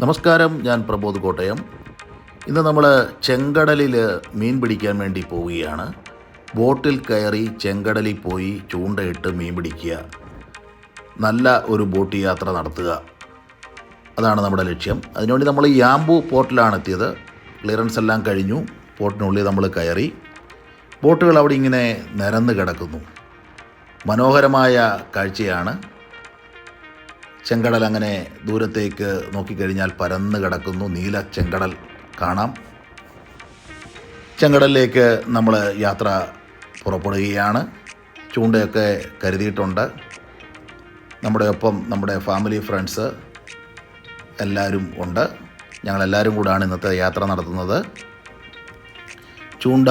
നമസ്കാരം ഞാൻ പ്രബോധ് കോട്ടയം. ഇന്ന് നമ്മൾ ചെങ്കടലിൽ മീൻ പിടിക്കാൻ വേണ്ടി പോവുകയാണ്. ബോട്ടിൽ കയറി ചെങ്കടലിൽ പോയി ചൂണ്ടയിട്ട് മീൻ പിടിക്കുക. നല്ല ഒരു ബോട്ട് യാത്ര നടത്തുക. അതാണ് നമ്മുടെ ലക്ഷ്യം. അതിനുവേണ്ടി നമ്മൾ യാമ്പു പോർട്ടിലാണ് എത്തിയത്. ക്ലിയറൻസ് എല്ലാം കഴിഞ്ഞു. പോർട്ടിനുള്ളിൽ നമ്മൾ കയറി. ബോട്ടുകൾ അവിടെ ഇങ്ങനെ നിരന്ന് കിടക്കുന്നു. മനോഹരമായ കാഴ്ചയാണ്. ചെങ്കടൽ അങ്ങനെ ദൂരത്തേക്ക് നോക്കിക്കഴിഞ്ഞാൽ പരന്ന് കിടക്കുന്നു. നീല ചെങ്കടൽ കാണാം. ചെങ്കടലിലേക്ക് നമ്മൾ യാത്ര പുറപ്പെടുകയാണ്. ചൂണ്ടയൊക്കെ കരുതിയിട്ടുണ്ട്. നമ്മുടെ ഒപ്പം നമ്മുടെ ഫാമിലി ഫ്രണ്ട്സ് എല്ലാവരും ഉണ്ട്. ഞങ്ങളെല്ലാവരും കൂടാണ് ഇന്നത്തെ യാത്ര നടത്തുന്നത്. ചൂണ്ട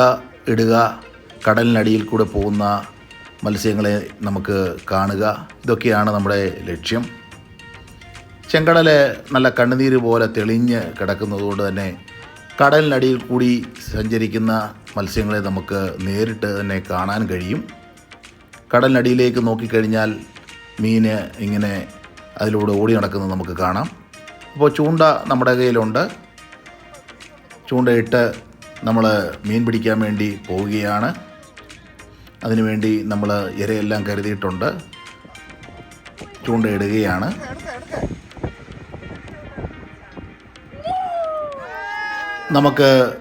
ഇടുക കടലിനടിയിൽ കൂടെ പോകുന്ന മത്സ്യങ്ങളെ നമുക്ക് കാണുക. ഇതൊക്കെയാണ് നമ്മുടെ ലക്ഷ്യം. ചെങ്കടൽ നല്ല കണ്ണുനീര് പോലെ തെളിഞ്ഞ് കിടക്കുന്നതുകൊണ്ട് തന്നെ കടലിനടിയിൽ കൂടി സഞ്ചരിക്കുന്ന മത്സ്യങ്ങളെ നമുക്ക് നേരിട്ട് തന്നെ കാണാൻ കഴിയും. കടലിനടിയിലേക്ക് നോക്കിക്കഴിഞ്ഞാൽ മീൻ ഇങ്ങനെ അതിലൂടെ ഓടി നടക്കുന്നത് നമുക്ക് കാണാം. അപ്പോൾ ചൂണ്ട നമ്മുടെ കയ്യിലുണ്ട്. ചൂണ്ടയിട്ട് നമ്മൾ മീൻ പിടിക്കാൻ വേണ്ടി പോവുകയാണ്. അതിനുവേണ്ടി നമ്മൾ ഇരയെല്ലാം കരുതിയിട്ടുണ്ട്. ചൂണ്ടയിടുകയാണ് നമുക്ക്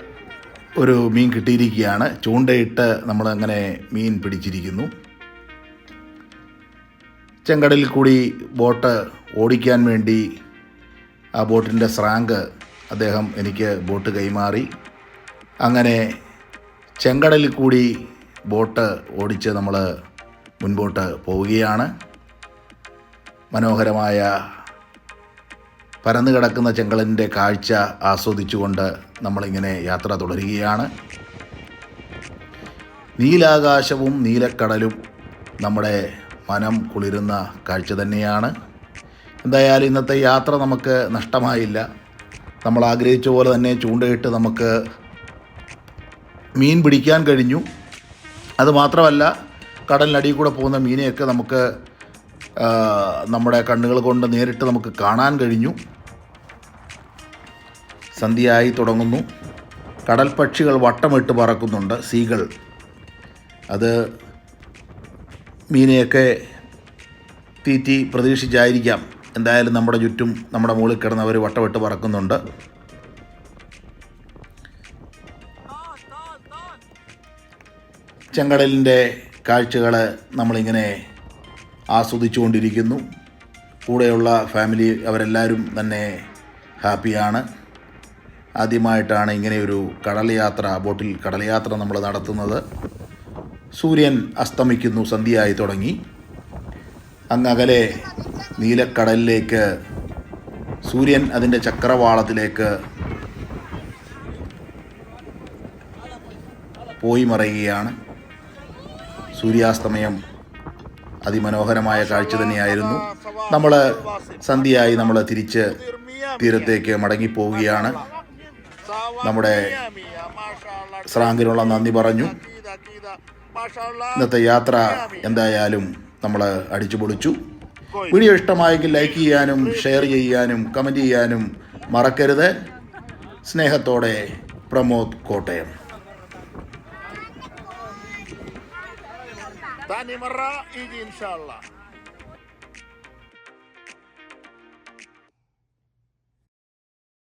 ഒരു മീൻ കിട്ടിയിരിക്കുകയാണ്. ചൂണ്ടയിട്ട് നമ്മളങ്ങനെ മീൻ പിടിച്ചിരിക്കുന്നു. ചെങ്കടലിൽ കൂടി ബോട്ട് ഓടിക്കാൻ വേണ്ടി ആ ബോട്ടിന്റെ സ്രാങ്ക് അദ്ദേഹം എനിക്ക് ബോട്ട് കൈമാറി. അങ്ങനെ ചെങ്കടലിൽ കൂടി ബോട്ട് ഓടിച്ച് നമ്മൾ മുൻപോട്ട് പോവുകയാണ്. മനോഹരമായ പരന്നു കിടക്കുന്ന ചെങ്കളിന്റെ കാഴ്ച ആസ്വദിച്ചുകൊണ്ട് നമ്മളിങ്ങനെ യാത്ര തുടരുകയാണ്. നീലാകാശവും നീലക്കടലും നമ്മുടെ മനം കുളിരുന്ന കാഴ്ച തന്നെയാണ്. എന്തായാലും ഇന്നത്തെ യാത്ര നമുക്ക് നഷ്ടമായില്ല. നമ്മൾ ആഗ്രഹിച്ച പോലെ തന്നെ ചൂണ്ടയിട്ട് നമുക്ക് മീൻ പിടിക്കാൻ കഴിഞ്ഞു. അതുമാത്രമല്ല കടലിനടിയിൽ കൂടെ പോകുന്ന മീനെയൊക്കെ നമുക്ക് നമ്മുടെ കണ്ണുകൾ കൊണ്ട് നേരിട്ട് നമുക്ക് കാണാൻ കഴിഞ്ഞു. സന്ധ്യയായി തുടങ്ങുന്നു. കടൽ പക്ഷികൾ വട്ടമിട്ട് പറക്കുന്നുണ്ട്. സീകൾ. അത് മീനെയൊക്കെ തീറ്റി പ്രതീക്ഷിച്ചായിരിക്കാം. എന്തായാലും നമ്മുടെ ചുറ്റും നമ്മുടെ മുകളിൽ കിടന്നവർ വട്ടമിട്ട് പറക്കുന്നുണ്ട്. ചെങ്കടലിന്റെ കാഴ്ചകൾ നമ്മളിങ്ങനെ ആസ്വദിച്ചുകൊണ്ടിരിക്കുന്നു. കൂടെയുള്ള ഫാമിലി അവരെല്ലാവരും തന്നെ ഹാപ്പിയാണ്. ആദ്യമായിട്ടാണ് ഇങ്ങനെയൊരു കടൽയാത്ര ബോട്ടിൽ കടൽയാത്ര നമ്മൾ നടത്തുന്നത്. സൂര്യൻ അസ്തമിക്കുന്നു സന്ധ്യയായി തുടങ്ങി. അങ്ങകലെ നീലക്കടലിലേക്ക് സൂര്യൻ അതിന്റെ ചക്രവാളത്തിലേക്ക് പോയി മറയുകയാണ്. സൂര്യാസ്തമയം അതിമനോഹരമായ കാഴ്ച തന്നെയായിരുന്നു. നമ്മൾ സന്ധ്യയായി നമ്മൾ തിരിച്ച് തീരത്തേക്ക് മടങ്ങിപ്പോവുകയാണ്. നമ്മുടെ സ്രാങ്കിനുള്ള നന്ദി പറഞ്ഞു. ഇന്നത്തെ യാത്ര എന്തായാലും നമ്മൾ അടിച്ചു പൊളിച്ചു. വീഡിയോ ഇഷ്ടമായെങ്കിൽ ലൈക്ക് ചെയ്യാനും ഷെയർ ചെയ്യാനും കമന്റ് ചെയ്യാനും മറക്കരുത്. സ്നേഹത്തോടെ പ്രമോദ് കോട്ടയം. താനിമറ ഇൻഷാ അള്ളാ.